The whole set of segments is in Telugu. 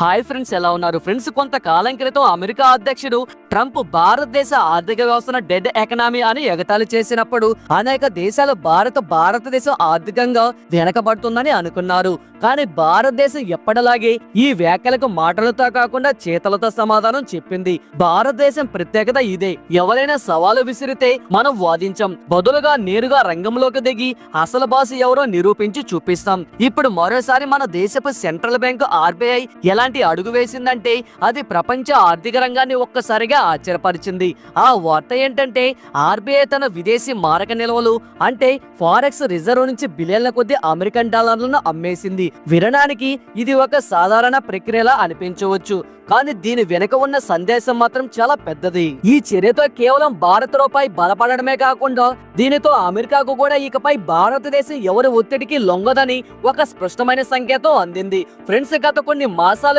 హాయ్ ఫ్రెండ్స్ ఎలా ఉన్నారు? ఫ్రెండ్స్ కొంతకాలం క్రితం అమెరికా అధ్యక్షుడు ట్రంప్ భారతదేశ ఆర్థిక వ్యవస్థను డెడ్ ఎకనామీ అని ఎగతాళి చేసినప్పుడు అనేక దేశాలు భారత భారతదేశం ఆర్థికంగా వెనకబడుతుందని అనుకున్నారు. కానీ భారతదేశం ఎప్పటిలాగే ఈ వ్యాఖ్యలకు మాటలతో కాకుండా చేతలతో సమాధానం చెప్పింది. భారతదేశం ప్రత్యేకత ఇదే. ఎవరైనా సవాలు విసిరితే మనం వాదించాం. బదులుగా నేరుగా రంగంలోకి దిగి అసలు భాష ఎవరో నిరూపించి చూపిస్తాం. ఇప్పుడు మరోసారి మన దేశపు సెంట్రల్ బ్యాంకు ఆర్బీఐ ఎలాంటి అడుగు వేసిందంటే అది ప్రపంచ ఆర్థిక రంగాన్ని ఒక్కసారిగా ఆశ్చర్యపరిచింది. ఆ వార్త ఏంటంటే ఆర్బీఐ తన విదేశీ మారక నిల్వలు అంటే ఫారెక్స్ రిజర్వ్ నుంచి బిలియన్ల కొద్ది అమెరికన్ డాలర్లను అమ్మేసింది. వినడానికి ఇది ఒక సాధారణ ప్రక్రియలా అనిపించవచ్చు కానీ దీని వెనుక ఉన్న సందేశం మాత్రం చాలా పెద్దది. ఈ చర్యతో కేవలం భారత రూపాయి బలపడడమే కాకుండా దీనితో అమెరికాకు కూడా ఇకపై భారతదేశం ఎవరి ఒత్తిడికి లొంగదని ఒక స్పష్టమైన సంకేతం అందింది. ఫ్రెండ్స్ గత కొన్ని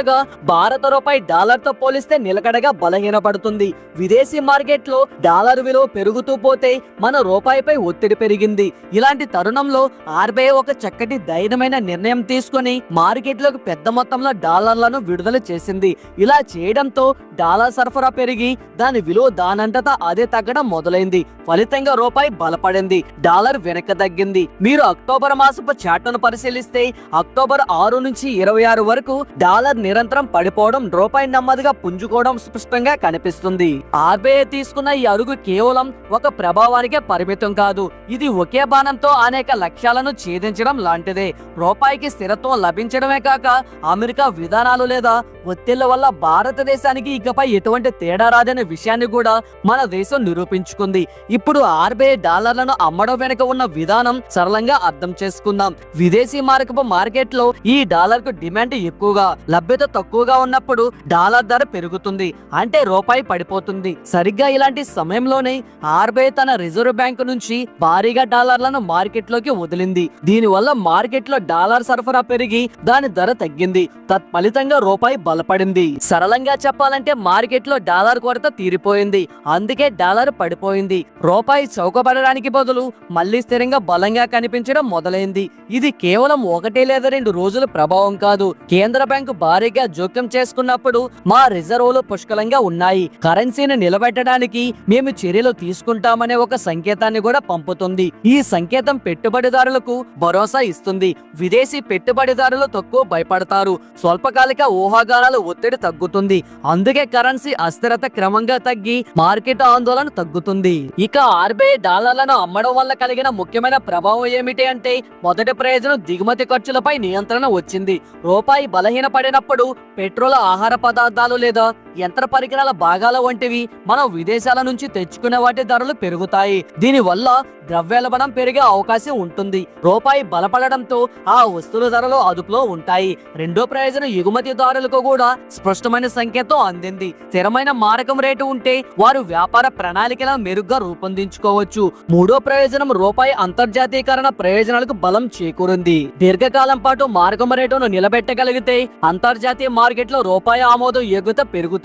మాసాలుగా భారత రూపాయి డాలర్తో పోలిస్తే నిలకడగా బలహీనపడుతుంది. విదేశీ మార్కెట్లో డాలర్ విలువ పెరుగుతూ పోతే మన రూపాయిపై ఒత్తిడి పెరిగింది. ఇలాంటి తరుణంలో ఆర్బీఐ ఒక చక్కటి ధైర్యమైన నిర్ణయం తీసుకుని మార్కెట్లోకి పెద్ద మొత్తంలో డాలర్లను విడుదల చేసింది. ఇలా చేయడంతో డాలర్ సరఫరా పెరిగి దాని విలువ దానంతటా అదే తగ్గడం మొదలైంది. ఫలితంగా రూపాయి బలపడింది. డాలర్ వెనక తగ్గింది. మీరు అక్టోబర్ మాసపు చాటను పరిశీలిస్తే అక్టోబర్ ఆరు నుంచి ఇరవై ఆరు వరకు డాలర్ నిరంతరం పడిపోవడం రూపాయి నెమ్మదిగా పుంజుకోవడం స్పష్టంగా కనిపిస్తుంది. ఆర్బీఐ తీసుకున్న ఈ అరుగు కేవలం ఒక ప్రభావానికే పరిమితం కాదు. ఇది ఒకే బాణంతో అనేక లక్ష్యాలను ఛేదించడం లాంటిదే. రూపాయికి స్థిరత్వం లభించడమే కాక అమెరికా విధానాలు లేదా ఒత్తిళ్ళ వల్ల భారతదేశానికి ఇకపై ఎటువంటి తేడా రాదనే విషయాన్ని కూడా మన దేశం నిరూపించుకుంది. ఇప్పుడు ఆర్బీఐ డాలర్లను అమ్మడం వెనుక ఉన్న విధానం సరళంగా అర్థం చేసుకుందాం. విదేశీ మార్కపు మార్కెట్లో ఈ డాలర్కు డిమాండ్ ఎక్కువగా లభ్యత తక్కువగా ఉన్నప్పుడు డాలర్ ధర పెరుగుతుంది అంటే రూపాయి పడిపోతుంది. సరిగ్గా ఇలాంటి సమయంలోనే ఆర్బీఐ తన రిజర్వ్ బ్యాంకు నుంచి భారీగా డాలర్లను మార్కెట్లోకి వదిలింది. దీనివల్ల మార్కెట్లో డాలర్ సరఫరా పెరిగి దాని ధర తగ్గింది. తత్ఫలితంగా రూపాయి బలపడింది. సరళంగా చెప్పాలంటే మార్కెట్లో డాలర్ కొరత తీరిపోయింది. అందుకే డాలర్ పడిపోయింది. రూపాయి చౌకబడడానికి బదులు మళ్ళీ స్థిరంగా బలంగా కనిపించడం మొదలైంది. ఇది కేవలం ఒకటి లేదా రెండు రోజుల ప్రభావం కాదు. కేంద్ర బ్యాంకు భారీగా జోక్యం చేసుకున్నప్పుడు మా రిజర్వులు పుష్కలంగా ఉన్నాయి. కరెన్సీని నిలబెట్టడానికి మేము చర్యలు తీసుకుంటామనే ఒక సంకేతాన్ని కూడా పంపుతుంది. ఈ సంకేతం పెట్టుబడిదారులకు భరోసా ఇస్తుంది. విదేశీ పెట్టుబడిదారులు తక్కువ భయపడతారు. స్వల్పకాలిక ఊహాగానాలు ఒత్తిడి తగ్గుతుంది. అందుకే కరెన్సీ అస్థిరత క్రమంగా తగ్గి మార్కెట్ ఆందోళన తగ్గుతుంది. ఇక ఆర్బీఐ డాలర్లను అమ్మడం వల్ల కలిగిన ముఖ్యమైన ప్రభావం ఏమిటి అంటే మొదటి ప్రయోజనం దిగుమతి ఖర్చులపై నియంత్రణ వచ్చింది. రూపాయి బలహీనపడినప్పుడు పెట్రోల్ ఆహార పదార్థాలు లేదా యంత్ర పరికరాల భాగాల వంటివి మనం విదేశాల నుంచి తెచ్చుకునే వాటి ధరలు పెరుగుతాయి. దీనివల్ల ద్రవ్యోల్బణం పెరిగే అవకాశం ఉంటుంది. రూపాయి బలపడడంతో ఆ వస్తువుల ధరలు అదుపులో ఉంటాయి. రెండో ప్రయోజనం ఎగుమతిదారులకు కూడా స్పష్టమైన సంకేతం అందింది. స్థిరమైన మారకం రేటు ఉంటే వారు వ్యాపార ప్రణాళికలను మెరుగ్గా రూపొందించుకోవచ్చు. మూడో ప్రయోజనం రూపాయి అంతర్జాతీయకరణ ప్రయోజనాలకు బలం చేకూరింది. దీర్ఘకాలం పాటు మారకం రేటును నిలబెట్టగలిగితే అంతర్జాతీయ మార్కెట్లో రూపాయి ఆమోదం ఎగుత పెరుగుతుంది.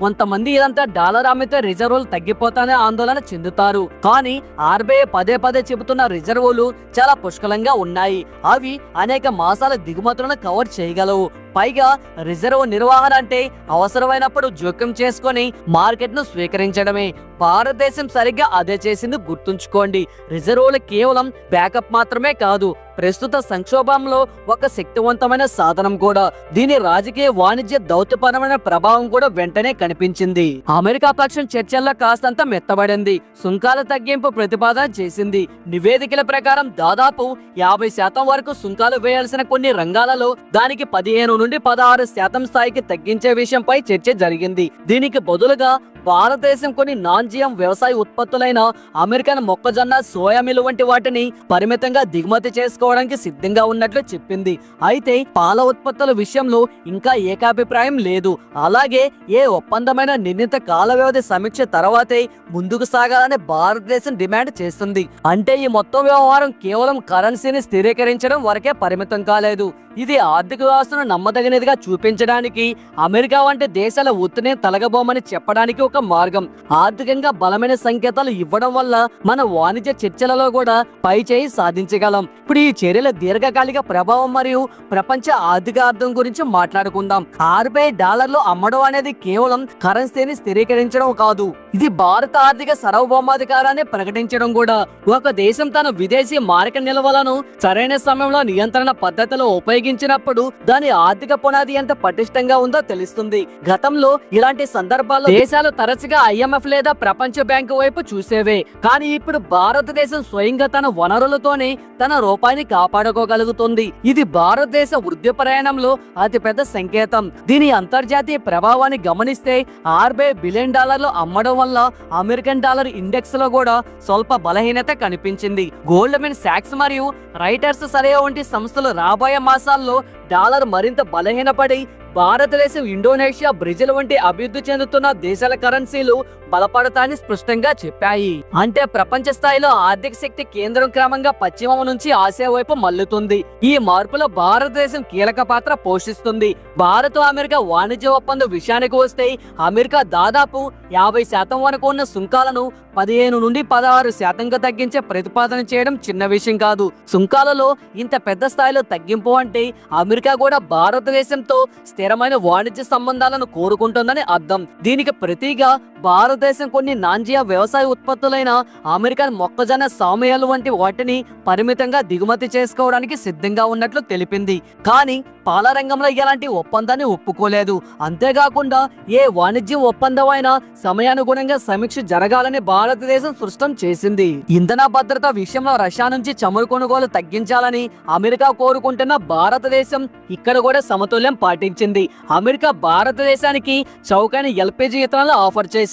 కొంతమంది ఇదంతా డాలర్ అమ్మితే రిజర్వులు తగ్గిపోతానే ఆందోళన చెందుతారు. కానీ ఆర్బీఐ పదే పదే చెబుతున్న రిజర్వులు చాలా పుష్కలంగా ఉన్నాయి. అవి అనేక మాసాల దిగుమతులను కవర్ చేయగలవు. పైగా రిజర్వ్ నిర్వహణ అంటే అవసరమైనప్పుడు జోక్యం చేసుకొని మార్కెట్ను స్వీకరించడమే. భారతదేశం సరిగ్గా అదే చేసింది గుర్తుంచుకోండి. రిజర్వులు కేవలం బ్యాకప్ మాత్రమే కాదు ప్రస్తుత సంక్షోభంలో ఒక శక్తివంతమైన సాధనం కూడా. దీని రాజకీయ వాణిజ్య దౌత్యపరమైన ప్రభావం కూడా వెంటనే కనిపించింది. అమెరికా పక్షం చర్చల్లో కాస్తంత మెత్తబడింది. సుంకాల తగ్గింపు ప్రతిపాదన చేసింది. నివేదికల ప్రకారం దాదాపు యాభై శాతం వరకు సుంకాలు వేయాల్సిన కొన్ని రంగాలలో దానికి పదిహేను నుండి పదహారు శాతం స్థాయికి తగ్గించే విషయంపై చర్చ జరిగింది. దీనికి బదులుగా భారతదేశం కొన్ని నాన్ వ్యవసాయ ఉత్పత్తులైన అమెరికన్ మొక్కజొన్న సోయా మిల్ వంటి వాటిని పరిమితంగా దిగుమతి చేసుకోవడానికి సిద్ధంగా ఉన్నట్లు చెప్పింది. అయితే పాల ఉత్పత్తుల విషయంలో ఇంకా ఏకాభిప్రాయం లేదు. అలాగే ఏ ఒప్పందమైన నిర్ణీత కాల వ్యవధి సమీక్ష తర్వాతే ముందుకు సాగాలని భారతదేశం డిమాండ్ చేస్తుంది. అంటే ఈ మొత్తం వ్యవహారం కేవలం కరెన్సీని స్థిరీకరించడం వరకే పరిమితం కాలేదు. ఇది ఆర్థిక వ్యవస్థను నమ్మదగినదిగా చూపించడానికి అమెరికా వంటి దేశాల ఒత్తిడిని తలగబోమని చెప్పడానికి ఒక మార్గం. ఆర్థికంగా బలమైన సంకేతాలు ఇవ్వడం వల్ల మన వాణిజ్య చర్చలలో కూడా పై చేయి సాధించగలం. ఇప్పుడు ఈ చర్యల దీర్ఘకాలిక ప్రభావం మరియు ప్రపంచ ఆర్థిక అర్థం గురించి మాట్లాడుకుందాం. ఆర్బీఐ డాలర్లు అమ్మడం అనేది కేవలం కరెన్సీని స్థిరీకరించడం కాదు. ఇది భారత ఆర్థిక సార్వభౌమాధికారాన్ని ప్రకటించడం కూడా. ఒక దేశం తన విదేశీ మారక నిల్వలను సరైన సమయంలో నియంత్రణ పద్ధతిలో ఉపయోగించినప్పుడు దాని ఆర్థిక పునాది ఎంత పటిష్టంగా ఉందో తెలుస్తుంది. గతంలో ఇలాంటి సందర్భాల్లో దేశాలు తరచుగా ఐఎంఎఫ్ లేదా ప్రపంచ బ్యాంకు వైపు చూసేవే. కానీ ఇప్పుడు భారతదేశం స్వయంగా తన వనరులతోనే తన రూపాయిని కాపాడుకోగలుగుతుంది. ఇది భారతదేశ వృద్ధి ప్రయాణంలో అతిపెద్ద సంకేతం. దీని అంతర్జాతీయ ప్రభావాన్ని గమనిస్తే ఆర్బీఐ బిలియన్ డాలర్లు అమ్మడం వల్ల అమెరికన్ డాలర్ ఇండెక్స్లో కూడా స్వల్ప బలహీనత కనిపించింది. గోల్డ్మెన్ సాక్స్ మరియు రైటర్స్ సరే వంటి సంస్థలు రాబోయే మాసాల్లో డాలర్ మరింత బలహీనపడి భారతదేశం ఇండోనేషియా బ్రెజిల్ వంటి అభివృద్ధి చెందుతున్న దేశాల కరెన్సీలు బలపడతాయని స్పష్టంగా చెప్పాయి. అంటే ప్రపంచ స్థాయిలో ఆర్థిక శక్తి కేంద్రం క్రమంగా పశ్చిమం నుంచి ఆసియా వైపు మల్లుతుంది ఈ మార్పులో భారతదేశం కీలక పాత్ర పోషిస్తుంది. భారత్ అమెరికా వాణిజ్య ఒప్పందం విషయానికి వస్తే అమెరికా దాదాపు యాభై శాతం వరకు ఉన్న సుంకాలను పదిహేను నుండి పదహారు శాతంగా తగ్గించే ప్రతిపాదన చేయడం చిన్న విషయం కాదు. సుంకాలలో ఇంత పెద్ద స్థాయిలో తగ్గింపు అంటే అమెరికా కూడా భారతదేశంతో స్థిరమైన వాణిజ్య సంబంధాలను కోరుకుంటుందని అర్థం. దీనికి ప్రతిగా భారతదేశం కొన్ని నాంజియా వ్యవసాయ ఉత్పత్తులైన అమెరికన్ మొక్కజొన్న సామయాలు వంటి వాటిని పరిమితంగా దిగుమతి చేసుకోవడానికి సిద్ధంగా ఉన్నట్లు తెలిపింది. కానీ పాల రంగంలో ఎలాంటి ఒప్పందాన్ని ఒప్పుకోలేదు. అంతేకాకుండా ఏ వాణిజ్యం ఒప్పందం అయినా సమయానుగుణంగా సమీక్ష జరగాలని భారతదేశం స్పష్టం చేసింది. ఇంధన భద్రత విషయంలో రష్యా నుంచి చమురు కొనుగోలు తగ్గించాలని అమెరికా కోరుకుంటున్న భారతదేశం ఇక్కడ కూడా సమతుల్యం పాటించింది. అమెరికా భారతదేశానికి చౌకైన ఎల్పిజి ఇతనాలు ఆఫర్ చేసింది.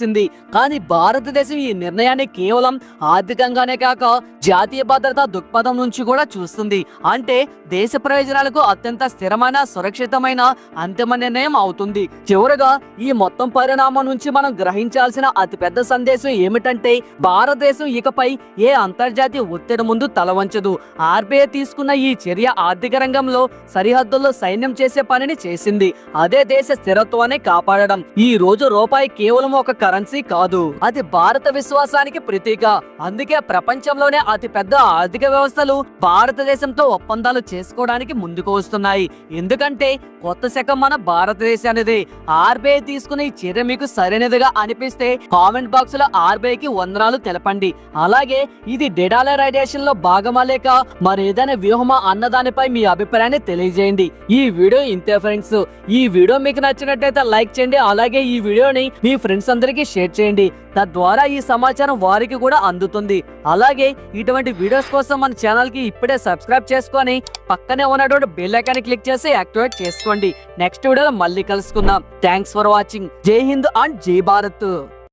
కానీ భారతదేశం ఈ నిర్ణయాన్ని కేవలం ఆర్థికంగానే కాక జాతీయ భద్రతా దృక్పథం నుంచి కూడా చూస్తుంది. అంటే దేశ ప్రయోజనాలకు అత్యంత స్థిరమైన సురక్షితమైన అంతిమ నిర్ణయం అవుతుంది. చివరగా ఈ మొత్తం పరిణామం నుంచి మనం గ్రహించాల్సిన అతిపెద్ద సందేశం ఏమిటంటే భారతదేశం ఇకపై ఏ అంతర్జాతీయ ఒత్తిడి ముందు తలవంచదు. ఆర్బీఐ తీసుకున్న ఈ చర్య ఆర్థిక రంగంలో సరిహద్దుల్లో సైన్యం చేసే పనిని చేసింది. అదే దేశ స్థిరత్వాన్ని కాపాడడం. ఈ రోజు రూపాయి కేవలం ఒక కరెన్సీ కాదు. అది భారత విశ్వాసానికి ప్రతీక. అందుకే ప్రపంచంలోనే అతి పెద్ద ఆర్థిక వ్యవస్థలు భారతదేశంతో ఒప్పందాలు చేసుకోవడానికి ముందుకు వస్తున్నాయి. ఎందుకంటే కొత్త శకం మన భారతదేశానిది. ఆర్బీఐ తీసుకునే ఈ చర్య మీకు సరైనదిగా అనిపిస్తే కామెంట్ బాక్స్లో ఆర్బీఐ కి వందనాలు తెలపండి. అలాగే ఇది డెడాలరైజేషన్లో భాగమా లేక మరేదైనా వ్యూహమా అన్న దానిపై మీ అభిప్రాయాన్ని తెలియజేయండి. ఈ వీడియో ఇంతే ఫ్రెండ్స్. ఈ వీడియో మీకు నచ్చినట్టయితే లైక్ చేయండి. అలాగే ఈ వీడియోని మీ ఫ్రెండ్స్ అందరికీ షేర్ చేయండి. తద్వారా ఈ సమాచారం వారికి కూడా అందుతుంది. అలాగే ఇటువంటి వీడియోస్ కోసం మన ఛానల్కి ఇప్పుడే సబ్స్క్రైబ్ చేసుకొని పక్కనే ఉన్నటువంటి బెల్ ఐకాన్ క్లిక్ చేసి యాక్టివేట్ చేసుకోండి. నెక్స్ట్ వీడియోలో మళ్ళీ కలుసుకుందాం. Thanks for watching. Jai Hind and జై భారత్.